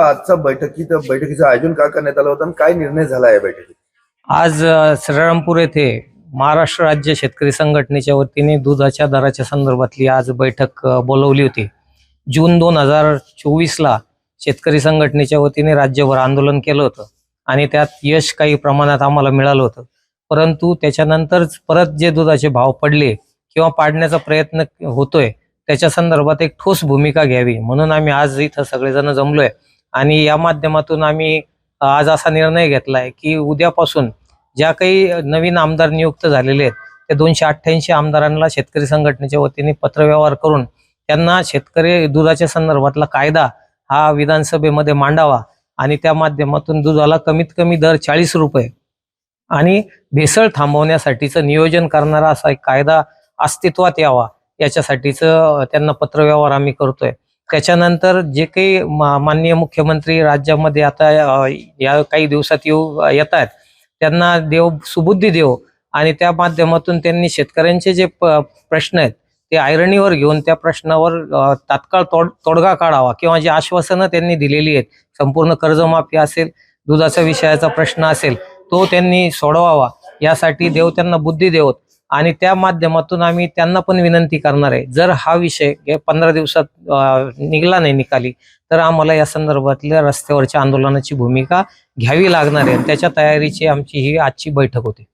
आजचा बैठकीत बैठकीचं आयोजन का करण्यात आलं होतं आणि काय निर्णय झाला या बैठकीत? आज अ, श्रीरामपूर येथे महाराष्ट्र राज्य शेतकरी संघटनेच्या वतीने दुधाच्या दराच्या संदर्भातली आज बैठक अ, बोलवली होती. जून दोन हजार चोवीसला शेतकरी संघटनेच्या वतीने राज्यभर आंदोलन केलं होतं आणि त्यात यश काही प्रमाणात आम्हाला मिळालं होतं. परंतु त्याच्यानंतरच परत जे दुधाचे भाव पडले किंवा पाडण्याचा प्रयत्न होतोय त्याच्या संदर्भात एक ठोस भूमिका घ्यावी म्हणून आम्ही आज इथं सगळेजण जमलोय. आणि या माध्यमातून आम्ही आज असा निर्णय घेतलाय की उद्यापासून ज्या काही नवीन आमदार नियुक्त झालेले आहेत त्या दोनशे अठ्ठ्याऐंशी आमदारांना शेतकरी संघटनेच्या वतीने पत्रव्यवहार करून त्यांना शेतकरी दुधाच्या संदर्भातला कायदा हा विधानसभेमध्ये मांडावा आणि त्या माध्यमातून दुधाला कमीत कमी दर चाळीस रुपये आणि भेसळ थांबवण्यासाठीचं नियोजन करणारा असा एक कायदा अस्तित्वात यावा याच्यासाठीचं त्यांना पत्रव्यवहार आम्ही करतोय. त्याच्यानंतर जे काही माननीय मुख्यमंत्री राज्यामध्ये आता या काही दिवसात येऊ येत आहेत त्यांना देव सुबुद्धी देव आणि त्या माध्यमातून त्यांनी शेतकऱ्यांचे जे प्रश्न आहेत ते आयरणीवर घेऊन त्या प्रश्नावर तात्काळ तोड तोडगा काढावा किंवा जी आश्वासनं त्यांनी दिलेली आहेत संपूर्ण कर्जमाफी असेल दुधाचा विषयाचा प्रश्न असेल तो त्यांनी सोडवावा. यासाठी देव त्यांना बुद्धी देवत आणि त्या माध्यमातून आम्ही त्यांना पण विनंती करणार आहे. जर हा विषय पंधरा दिवसात निघला निघाला नाही निकाली तर आम्हाला या संदर्भातल्या रस्त्यावरच्या आंदोलनाची भूमिका घ्यावी लागणार आहे. त्याच्या तयारीची आमची ही आजची बैठक होती.